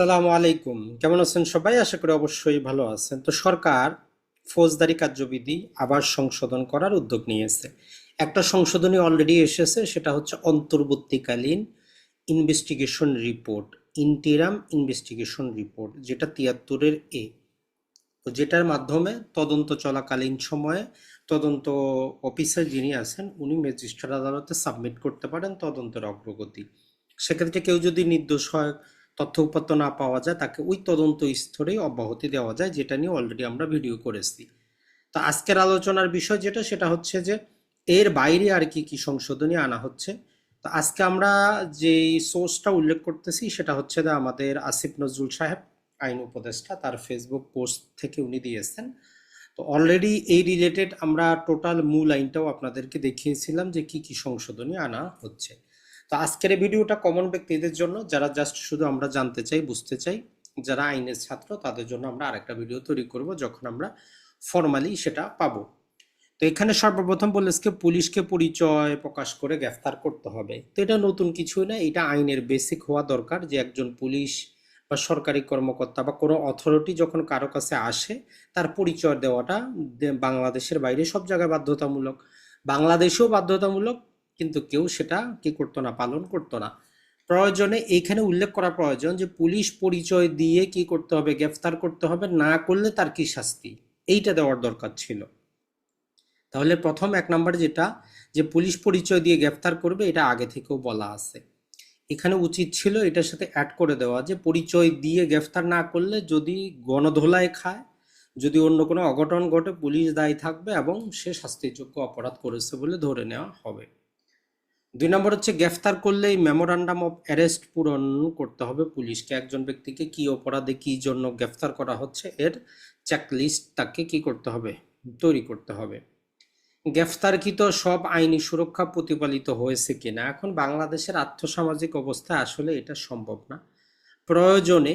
সালামু আলাইকুম। কেমন আছেন সবাই? আশা করি অবশ্যই ভালো আছেন। তো সরকার ফৌজদারি কার্যবিধি আবার সংশোধন করার উদ্যোগ নিয়েছে। একটা সংশোধনী অলরেডি এসেছে, সেটা হচ্ছে অন্তর্বর্তীকালীন investigation report interim investigation report যেটা তিয়াত্তরের এ। তো যেটার মাধ্যমে তদন্ত চলাকালীন সময়ে তদন্ত অফিসার যিনি আছেন, উনি ম্যাজিস্ট্রেট আদালতে সাবমিট করতে পারেন তদন্তের অগ্রগতি। সেক্ষেত্রে কেউ যদি নির্দোষ হয় তথ্য উপাত্ত না পাওয়া যায়, তাকে ওই তদন্ত স্তরেই অব্যাহতি দেওয়া যায়, যেটা নিয়ে অলরেডি আমরা ভিডিও করেছি। তো আজকের আলোচনার বিষয় যেটা, সেটা হচ্ছে যে, এর বাইরে আর কি কি সংশোধনী আনা হচ্ছে। তো আজকে আমরা যে সোর্সটা উল্লেখ করতেছি, সেটা হচ্ছে যে আমাদের আসিফ নজরুল সাহেব, আইন উপদেষ্টা, তার ফেসবুক পোস্ট থেকে উনি দিয়েছেন। তো অলরেডি এই রিলেটেড আমরা টোটাল মূল আইনটাও আপনাদেরকে দেখিয়েছিলাম যে কি কি সংশোধনী আনা হচ্ছে। তো আজকের এই ভিডিওটা কমন ব্যক্তিদের জন্য, যারা জাস্ট শুধু আমরা জানতে চাই, বুঝতে চাই, যারা আইনের ছাত্র, তাদের জন্য আমরা আরেকটা ভিডিও তৈরি করব, যখন আমরা ফর্মালি সেটা পাবো। তো এখানে সর্বপ্রথম বলেছে, পুলিশকে পরিচয় প্রকাশ করে গ্রেফতার করতে হবে। তো এটা নতুন কিছুই না, এটা আইনের বেসিক হওয়া দরকার যে একজন পুলিশ বা সরকারি কর্মকর্তা বা কোনো অথরিটি যখন কারও কাছে আসে, তার পরিচয় দেওয়াটা বাংলাদেশের বাইরে সব জায়গায় বাধ্যতামূলক। বাংলাদেশেও বাধ্যতামূলক কিন্তু কেউ সেটা কি করতো না, পালন করতো না। প্রয়োজনে এইখানে উল্লেখ করা প্রয়োজন যে, পুলিশ পরিচয় দিয়ে কি করতে হবে, গ্রেফতার করতে হবে, না করলে তার কি শাস্তি? এইটা দেওয়ার দরকার ছিল। তাহলে প্রথম এক নম্বর যেটা, যে পুলিশ পরিচয় দিয়ে গ্রেফতার করবে, এটা আগে থেকেও বলা আছে। এখানে উচিত ছিল এটার সাথে অ্যাড করে দেওয়া যে, পরিচয় দিয়ে গ্রেফতার না করলে যদি গণধোলায় খায়, যদি অন্য কোনো অঘটন ঘটে, পুলিশ দায়ী থাকবে এবং সে শাস্তিযোগ্য অপরাধ করেছে বলে ধরে নেওয়া হবে। দুই নম্বর হচ্ছে গ্রেফতার করলেই মেমোরান্ডাম অফ অ্যারেস্ট পূরণ করতে হবে পুলিশকে। একজন ব্যক্তিকে কি অপরাধে কি জন্য গ্রেফতার করা হচ্ছে, এর চেকলিস্ট তাকে কি করতে হবে, তৈরি করতে হবে। গ্রেফতারকৃত সব আইনি সুরক্ষা প্রতিপালিত হয়েছে কিনা? এখন বাংলাদেশের আর্থসামাজিক অবস্থায় আসলে এটা সম্ভব না। প্রয়োজনে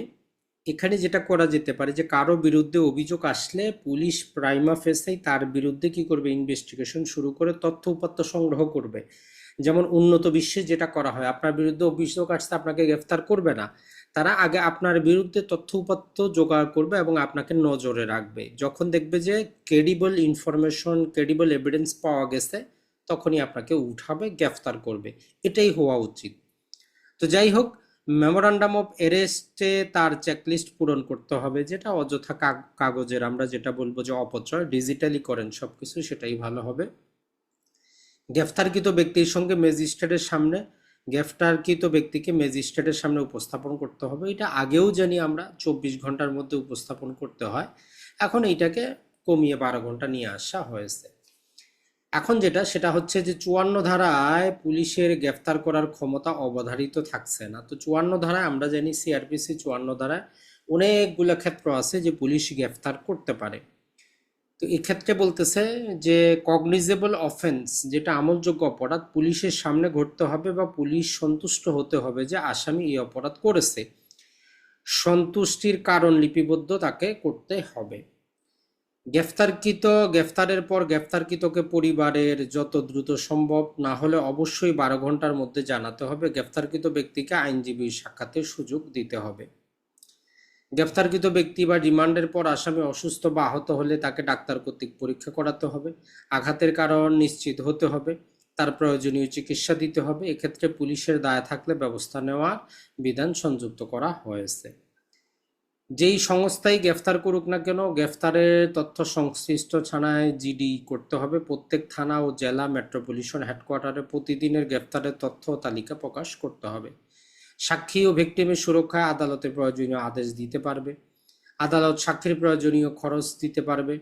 এখানে যেটা করা যেতে পারে যে কারও বিরুদ্ধে অভিযোগ আসলে পুলিশ প্রাইমা ফেসেই তার বিরুদ্ধে কি করবে ইনভেস্টিগেশন শুরু করে তথ্য উপাত্ত সংগ্রহ করবে। যেমন উন্নত বিশ্বে যেটা করা হয়, আপনার বিরুদ্ধে অভিযোগ আসছে, আপনাকে গ্রেফতার করবে না, তারা আগে আপনার বিরুদ্ধে তথ্য উপাত্ত জোগাড় করবে এবং আপনাকে নজরে রাখবে। যখন দেখবে যে ক্রেডিবল ইনফরমেশন ক্রেডিবল এভিডেন্স পাওয়া গেছে, তখনই আপনাকে উঠাবে, গ্রেফতার করবে। এটাই হওয়া উচিত। তো যাই হোক মেমোরান্ডাম অফ অ্যারেস্টে তার চেকলিস্ট পূরণ করতে হবে, যেটা অযথা কাগ- কাগজের, আমরা যেটা বলব যে অপচয় ডিজিটালি করেন সবকিছু, সেটাই ভালো হবে। গ্রেফতারকৃত ব্যক্তির সঙ্গে ম্যাজিস্ট্রেটের সামনে, গ্রেফতারকৃত ব্যক্তিকে ম্যাজিস্ট্রেটের সামনে উপস্থাপন করতে হবে। এটা আগেও জানি আমরা, চব্বিশ ঘণ্টার মধ্যে উপস্থাপন করতে হয়। এখন এইটাকে কমিয়ে বারো ঘণ্টা নিয়ে আসা হয়েছে। এখন যেটা, সেটা হচ্ছে যে চুয়ান্ন ধারায় পুলিশের গ্রেফতার করার ক্ষমতা অবধারিত থাকছে না। তো চুয়ান্ন ধারায় আমরা জানি, সিআরপিসি চুয়ান্ন ধারায় অনেকগুলো ক্ষেত্র আছে যে পুলিশ গ্রেফতার করতে পারে। তো এক্ষেত্রে বলতেছে যে কগনিজেবল অফেন্স যেটা আমলযোগ্য অপরাধ, পুলিশের সামনে ঘটতে হবে বা পুলিশ সন্তুষ্ট হতে হবে যে, আসামি এই অপরাধ করেছে। সন্তুষ্টির কারণ লিপিবদ্ধ তাকে করতে হবে। গ্রেফতারকৃত, গ্রেফতারের পর গ্রেফতারকৃতকে পরিবারের যত দ্রুত সম্ভব, না হলে অবশ্যই বারো ঘণ্টার মধ্যে জানাতে হবে। গ্রেফতারকৃত ব্যক্তিকে আইনজীবী সাক্ষাতের সুযোগ দিতে হবে। গ্রেফতারকৃত ব্যক্তি বা রিমান্ডের পর আসামি অসুস্থ বা আহত হলে তাকে ডাক্তার কর্তৃক পরীক্ষা করাতে হবে, আঘাতের কারণ নিশ্চিত হতে হবে, তার প্রয়োজনীয় চিকিৎসা দিতে হবে। এক্ষেত্রে পুলিশের দায় থাকলে ব্যবস্থা নেওয়ার বিধান সংযুক্ত করা হয়েছে। যেই সংস্থাই গ্রেফতার করুক না কেন, গ্রেফতারের তথ্য সংশ্লিষ্ট থানায় জিডি করতে হবে। প্রত্যেক থানা ও জেলা মেট্রোপলিটন হেডকোয়ার্টারে প্রতিদিনের গ্রেফতারের তথ্য তালিকা প্রকাশ করতে হবে। সাক্ষী ও ভিকটিমের সুরক্ষায় আদালতে প্রয়োজনীয় আদেশ দিতে পারবে। আদালত সাক্ষীর প্রয়োজনীয় খরচ দিতে পারবে।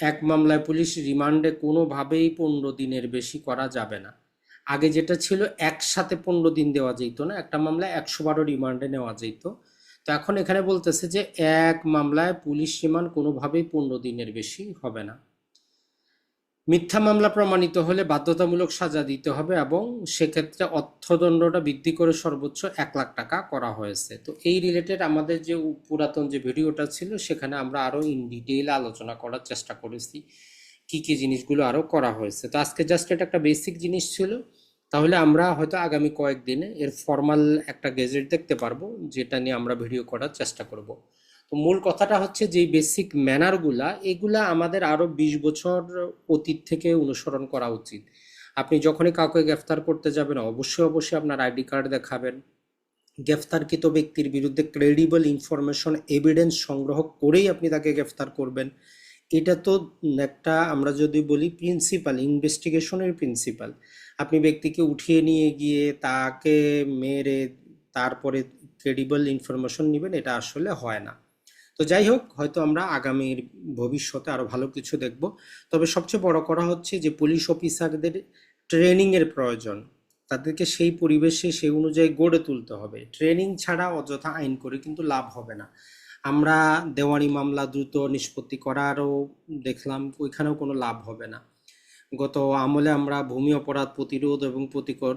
এক মামলায় পুলিশ রিমান্ডে কোনোভাবেই পনেরো দিনের বেশি করা যাবে না। আগে যেটা ছিল, একসাথে পনেরো দিন দেওয়া যেত না, একটা মামলায় একশো বারো রিমান্ডে নেওয়া যেত। তো এখন এখানে বলতেছে যে, এক মামলায় পুলিশ রিমান্ড কোনোভাবেই পনেরো দিনের বেশি হবে না। মিথ্যা মামলা প্রমাণিত হলে বাধ্যতামূলক সাজা দিতে হবে এবং সেক্ষেত্রে অর্থদণ্ডটা বৃদ্ধি করে সর্বোচ্চ এক লাখ টাকা করা হয়েছে। তো এই রিলেটেড আমাদের যে পুরাতন যে ভিডিওটা ছিল, সেখানে আমরা আরও ইন ডিটেইল আলোচনা করার চেষ্টা করেছি, কি কি জিনিসগুলো আরও করা হয়েছে। তো আজকে জাস্ট এটা একটা বেসিক জিনিস ছিল। তাহলে আমরা হয়তো আগামী কয়েকদিনে এর ফর্মাল একটা গেজেট দেখতে পারব, যেটা নিয়ে আমরা ভিডিও করার চেষ্টা করব। মূল কথাটা হচ্ছে যে বেসিক ম্যানারগুলা এগুলা আমাদের আরও বিশ বছর অতীত থেকে অনুসরণ করা উচিত। আপনি যখনই কাউকে গ্রেফতার করতে যাবেন, অবশ্যই অবশ্যই আপনার আইডি কার্ড দেখাবেন। গ্রেফতারকৃত ব্যক্তির বিরুদ্ধে ক্রেডিবল ইনফরমেশন এভিডেন্স সংগ্রহ করেই আপনি তাকে গ্রেফতার করবেন। এটা তো একটা আমরা যদি বলি প্রিন্সিপাল ইনভেস্টিগেশনের প্রিন্সিপাল আপনি ব্যক্তিকে উঠিয়ে নিয়ে গিয়ে তাকে মেরে তারপরে ক্রেডিবল ইনফরমেশন নেবেন, এটা আসলে হয় না। তো যাই হোক, হয়তো আমরা আগামীর ভবিষ্যতে আরও ভালো কিছু দেখব। তবে সবচেয়ে বড় করা হচ্ছে যে পুলিশ অফিসারদের ট্রেনিং এর প্রয়োজন। তাদেরকে সেই পরিবেশে, সেই অনুযায়ী গড়ে তুলতে হবে। ট্রেনিং ছাড়া অযথা আইন করে কিন্তু লাভ হবে না। আমরা দেওয়ানি মামলা দ্রুত নিষ্পত্তি করারও দেখলাম, ওইখানেও কোনো লাভ হবে না। গত আমলে আমরা ভূমি অপরাধ প্রতিরোধ এবং প্রতিকর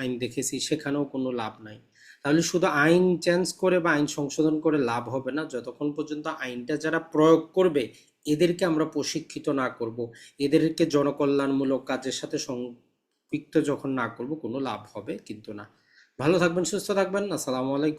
আইন দেখেছি, সেখানেও কোনো লাভ নাই। তাহলে শুধু আইন চেঞ্জ করে বা আইন সংশোধন করে লাভ হবে না। যতক্ষণ পর্যন্ত আইনটা যারা প্রয়োগ করবে, এদেরকে আমরা প্রশিক্ষিত না করব। এদেরকে জনকল্যাণমূলক কাজের সাথে সম্পৃক্ত যখন না করব, কোনো লাভ হবে কিন্তু না। ভালো থাকবেন, সুস্থ থাকবেন। আসসালামু আলাইকুম।